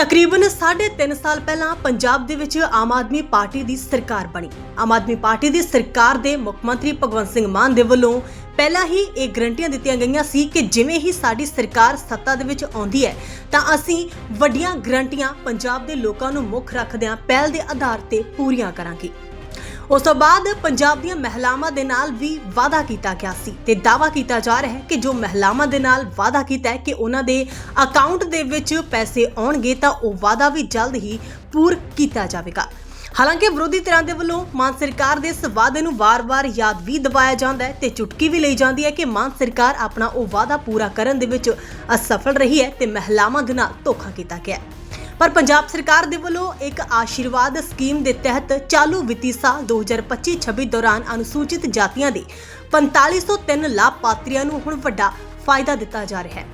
ਤਕਰੀਬਨ 3.5 ਸਾਲ ਪਹਿਲਾਂ ਪੰਜਾਬ ਦੇ ਵਿੱਚ ਆਮ ਆਦਮੀ ਪਾਰਟੀ ਦੀ ਸਰਕਾਰ ਬਣੀ। ਆਮ ਆਦਮੀ ਪਾਰਟੀ ਦੀ ਸਰਕਾਰ ਦੇ ਮੁੱਖ ਮੰਤਰੀ ਭਗਵੰਤ ਸਿੰਘ ਮਾਨ ਦੇ ਵੱਲੋਂ ਪਹਿਲਾਂ ਹੀ ਇਹ ਗਰੰਟੀਆਂ ਦਿੱਤੀਆਂ ਗਈਆਂ ਸੀ ਕਿ ਜਿਵੇਂ ਹੀ ਸਾਡੀ ਸਰਕਾਰ ਸੱਤਾ ਦੇ ਵਿੱਚ ਆਉਂਦੀ ਹੈ, ਤਾਂ ਅਸੀਂ ਵੱਡੀਆਂ ਗਰੰਟੀਆਂ ਪੰਜਾਬ ਦੇ ਲੋਕਾਂ ਨੂੰ ਮੁੱਖ ਰੱਖਦਿਆਂ ਪਹਿਲ ਦੇ ਆਧਾਰ ਤੇ ਪੂਰੀਆਂ ਕਰਾਂਗੇ। ਉਸ ਤੋਂ ਬਾਅਦ ਪੰਜਾਬ ਦੀਆਂ ਮਹਿਲਾਵਾਂ ਦੇ ਨਾਲ ਵੀ ਵਾਅਦਾ ਕੀਤਾ ਗਿਆ ਸੀ ਤੇ ਦਾਅਵਾ ਕੀਤਾ ਜਾ ਰਿਹਾ ਹੈ ਕਿ ਜੋ ਮਹਿਲਾਵਾਂ ਦੇ ਨਾਲ ਵਾਅਦਾ ਕੀਤਾ ਹੈ ਕਿ ਉਹਨਾਂ ਦੇ ਅਕਾਊਂਟ ਦੇ ਵਿੱਚ ਪੈਸੇ ਆਉਣਗੇ ਤਾਂ ਉਹ ਵਾਅਦਾ ਵੀ ਜਲਦ ਹੀ ਪੂਰ ਕੀਤਾ ਜਾਵੇਗਾ। ਹਾਲਾਂਕਿ ਵਿਰੋਧੀ ਧਿਰਾਂ ਦੇ ਵੱਲੋਂ ਮਾਨ ਸਰਕਾਰ ਦੇ ਇਸ ਵਾਅਦੇ ਨੂੰ ਵਾਰ-ਵਾਰ ਯਾਦ ਵੀ ਦਿਵਾਇਆ ਜਾਂਦਾ ਹੈ ਤੇ ਚੁਟਕੀ ਵੀ ਲਈ ਜਾਂਦੀ ਹੈ ਕਿ ਮਾਨ ਸਰਕਾਰ ਆਪਣਾ ਉਹ ਵਾਅਦਾ ਪੂਰਾ ਕਰਨ ਦੇ ਵਿੱਚ ਅਸਫਲ ਰਹੀ ਹੈ ਤੇ ਮਹਿਲਾਵਾਂ ਦੇ ਨਾਲ ਧੋਖਾ ਕੀਤਾ ਗਿਆ ਹੈ। ਪਰ ਪੰਜਾਬ ਸਰਕਾਰ ਦੇ ਵੱਲੋਂ ਇੱਕ ਆਸ਼ੀਰਵਾਦ ਸਕੀਮ ਦੇ ਤਹਿਤ ਚਾਲੂ ਵਿੱਤੀ ਸਾਲ 2025-26 ਦੌਰਾਨ ਅਨੁਸੂਚਿਤ ਜਾਤੀਆਂ ਦੇ 4503 ਲਾਭਪਾਤਰੀਆਂ ਨੂੰ ਹੁਣ ਵੱਡਾ ਫਾਇਦਾ ਦਿੱਤਾ ਜਾ ਰਿਹਾ ਹੈ।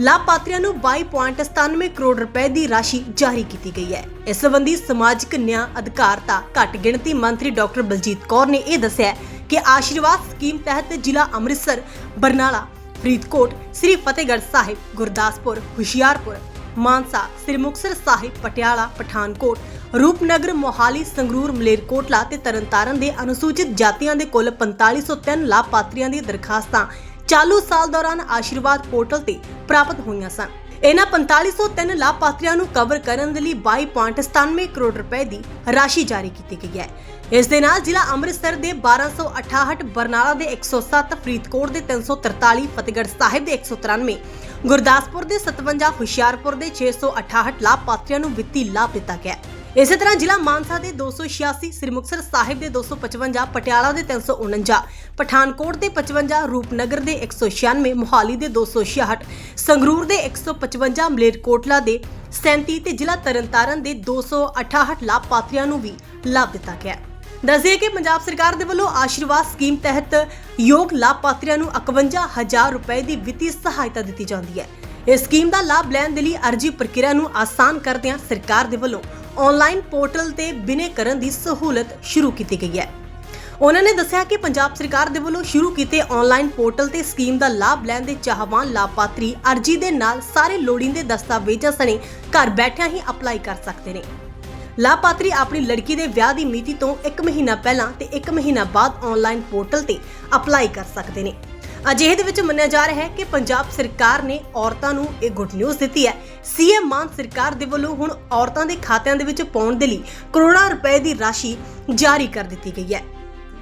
ਲਾਭਪਾਤਰੀਆਂ ਨੂੰ 22.97 ਕਰੋੜ ਰੁਪਏ ਦੀ ਰਾਸ਼ੀ ਜਾਰੀ ਕੀਤੀ ਗਈ ਹੈ। ਇਸ ਸੰਬੰਧੀ ਸਮਾਜਿਕ ਨਿਆਂ ਅਧਿਕਾਰਤਾ ਘੱਟ ਗਿਣਤੀ ਮੰਤਰੀ ਡਾਕਟਰ ਬਲਜੀਤ ਕੌਰ ਨੇ ਇਹ ਦੱਸਿਆ ਕਿ ਆਸ਼ੀਰਵਾਦ ਸਕੀਮ ਤਹਿਤ ਜ਼ਿਲ੍ਹਾ ਅੰਮ੍ਰਿਤਸਰ, ਬਰਨਾਲਾ, ਫਰੀਦਕੋਟ, ਸ੍ਰੀ ਫਤਿਹਗੜ੍ਹ ਸਾਹਿਬ, ਗੁਰਦਾਸਪੁਰ, ਹੁਸ਼ਿਆਰਪੁਰ ਮਾਨਸਾ ਸ੍ਰੀ ਮੁਕਤਸਰ ਸਾਹਿਬ, ਪਟਿਆਲਾ, ਪਠਾਨਕੋਟ, ਰੂਪਨਗਰ, ਮੋਹਾਲੀ, ਸੰਗਰੂਰ, ਮਲੇਰਕੋਟਲਾ ਤੇ ਤਰਨਤਾਰਨ ਦੇ ਅਨੁਸੂਚਿਤ ਜਾਤੀਆਂ ਦੇ ਕੁੱਲ 4503 ਲਾਭਪਾਤਰੀਆਂ ਦੀਆਂ ਦਰਖਾਸਤਾਂ ਚਾਲੂ ਸਾਲ ਦੌਰਾਨ ਆਸ਼ੀਰਵਾਦ ਪੋਰਟਲ ਤੇ ਪ੍ਰਾਪਤ ਹੋਈਆਂ ਸਨ। ਇਹਨਾਂ 4503 ਲਾਭਪਾਤਰੀਆਂ ਨੂੰ ਕਵਰ ਕਰਨ ਦੇ ਲਈ 22.97 ਕਰੋੜ ਰੁਪਏ ਦੀ ਰਾਸ਼ੀ ਜਾਰੀ ਕੀਤੀ ਗਈ ਹੈ। ਇਸ ਦੇ ਨਾਲ ਜ਼ਿਲ੍ਹਾ ਅੰਮ੍ਰਿਤਸਰ ਦੇ 1268 ਬਰਨਾਲਾ ਦੇ 107 ਫਰੀਦਕੋਟ ਦੇ 343 ਫਤਿਹਗੜ੍ਹ ਸਾਹਿਬ ਦੇ 193 ਗੁਰਦਾਸਪੁਰ ਦੇ 57 ਹੁਸ਼ਿਆਰਪੁਰ ਦੇ 668 ਲਾਭਪਾਤਰੀਆਂ ਨੂੰ ਵਿੱਤੀ ਲਾਭ ਦਿੱਤਾ ਗਿਆ ਇਸੇ ਤਰ੍ਹਾਂ ਜ਼ਿਲ੍ਹਾ ਮਾਨਸਾ ਦੇ 286 ਸ੍ਰੀ ਮੁਕਤਸਰ ਸਾਹਿਬ ਦੇ 255 ਪਟਿਆਲਾ ਦੇ 349 ਪਠਾਨਕੋਟ ਦੇ 55 ਰੂਪਨਗਰ ਦੇ 196 ਮੋਹਾਲੀ ਦੇ 266 ਸੰਗਰੂਰ ਦੇ 155 ਮਲੇਰਕੋਟਲਾ ਦੇ 37 ਤੇ ਜ਼ਿਲ੍ਹਾ ਤਰਨਤਾਰਨ ਦੇ 268 ਲਾਭਪਾਤਰੀਆਂ ਨੂੰ ਵੀ ਲਾਭ ਦਿੱਤਾ ਗਿਆ ਦੱਸਦੇ ਕਿ ਪੰਜਾਬ ਸਰਕਾਰ ਦੇ ਵੱਲੋਂ ਆਸ਼ੀਰਵਾਦ ਸਕੀਮ ਤਹਿਤ ਯੋਗ ਲਾਭਪਾਤਰੀਆਂ ਨੂੰ 51000 ਰੁਪਏ ਦੀ ਵਿੱਤੀ ਸਹਾਇਤਾ ਦਿੱਤੀ ਜਾਂਦੀ ਹੈ। ਇਸ ਸਕੀਮ ਦਾ ਲਾਭ ਲੈਣ ਦੇ ਲਈ ਅਰਜੀ ਪ੍ਰਕਿਰਿਆ ਨੂੰ ਆਸਾਨ ਕਰਦਿਆਂ ਸਰਕਾਰ ਦੇ ਵੱਲੋਂ ਆਨਲਾਈਨ ਪੋਰਟਲ ਤੇ ਬਿਨੇਕਰਨ ਦੀ ਸਹੂਲਤ ਸ਼ੁਰੂ ਕੀਤੀ ਗਈ ਹੈ। ਉਹਨਾਂ ਨੇ ਦੱਸਿਆ ਕਿ ਪੰਜਾਬ ਸਰਕਾਰ ਦੇ ਵੱਲੋਂ ਸ਼ੁਰੂ ਕੀਤੇ ਆਨਲਾਈਨ ਪੋਰਟਲ ਤੇ ਸਕੀਮ ਦਾ ਲਾਭ ਲੈਣ ਦੇ ਚਾਹਵਾਨ ਲਾਭਪਾਤਰੀ ਅਰਜੀ ਦੇ ਨਾਲ ਸਾਰੇ ਲੋੜੀਂਦੇ ਦਸਤਾਵੇਜ਼ਾਂ ਸਣੇ ਘਰ ਬੈਠਿਆਂ ਹੀ ਅਪਲਾਈ ਕਰ ਸਕਦੇ ਨੇ। ਲਾਭਪਾਤਰੀ ਆਪਣੀ ਲੜਕੀ ਦੇ ਵਿਆਹ ਦੀ ਮਿਤੀ ਤੋਂ 1 ਮਹੀਨਾ ਪਹਿਲਾਂ ਤੇ 1 ਮਹੀਨਾ ਬਾਅਦ ਆਨਲਾਈਨ ਪੋਰਟਲ ਤੇ ਅਪਲਾਈ ਕਰ ਸਕਦੇ ਨੇ। ਅਜਿਹੇ ਦੇ ਵਿੱਚ ਮੰਨਿਆ ਜਾ ਰਿਹਾ ਹੈ ਕਿ ਪੰਜਾਬ ਸਰਕਾਰ ਨੇ ਔਰਤਾਂ ਨੂੰ ਇਹ ਗੁੱਡ ਨਿਊਜ਼ ਦਿੱਤੀ ਹੈ। ਸੀਐਮ ਮਾਨ ਸਰਕਾਰ ਦੇ ਵੱਲੋਂ ਹੁਣ ਔਰਤਾਂ ਦੇ ਖਾਤਿਆਂ ਦੇ ਵਿੱਚ ਪਾਉਣ ਦੇ ਲਈ ਕਰੋੜਾਂ ਰੁਪਏ ਦੀ ਰਾਸ਼ੀ ਜਾਰੀ ਕਰ ਦਿੱਤੀ ਗਈ ਹੈ।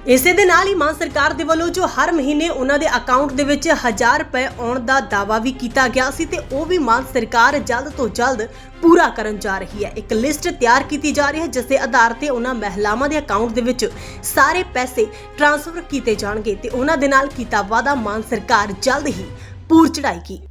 ਇਸੇ ਦੇ ਨਾਲ ਹੀ ਮਾਨ ਸਰਕਾਰ ਦੇ ਵੱਲੋਂ ਜੋ ਹਰ ਮਹੀਨੇ ਉਹਨਾਂ ਦੇ ਅਕਾਊਂਟ ਦੇ ਵਿੱਚ 1000 ਰੁਪਏ ਆਉਣ ਦਾ ਦਾਵਾ ਵੀ ਕੀਤਾ ਗਿਆ ਸੀ ਤੇ ਉਹ ਵੀ ਮਾਨ ਸਰਕਾਰ ਜਲਦ ਤੋਂ ਜਲਦ ਪੂਰਾ ਕਰਨ ਜਾ ਰਹੀ ਹੈ। ਇੱਕ ਲਿਸਟ ਤਿਆਰ ਕੀਤੀ ਜਾ ਰਹੀ ਹੈ, ਜਿਸ ਦੇ ਆਧਾਰ ਤੇ ਉਹਨਾਂ ਮਹਿਲਾਵਾਂ ਦੇ ਅਕਾਊਂਟ ਦੇ ਵਿੱਚ ਸਾਰੇ ਪੈਸੇ ਟ੍ਰਾਂਸਫਰ ਕੀਤੇ ਜਾਣਗੇ ਤੇ ਉਹਨਾਂ ਦੇ ਨਾਲ ਕੀਤਾ ਵਾਅਦਾ ਮਾਨ ਸਰਕਾਰ ਜਲਦ ਹੀ ਪੂਰ ਚੜਾਏਗੀ।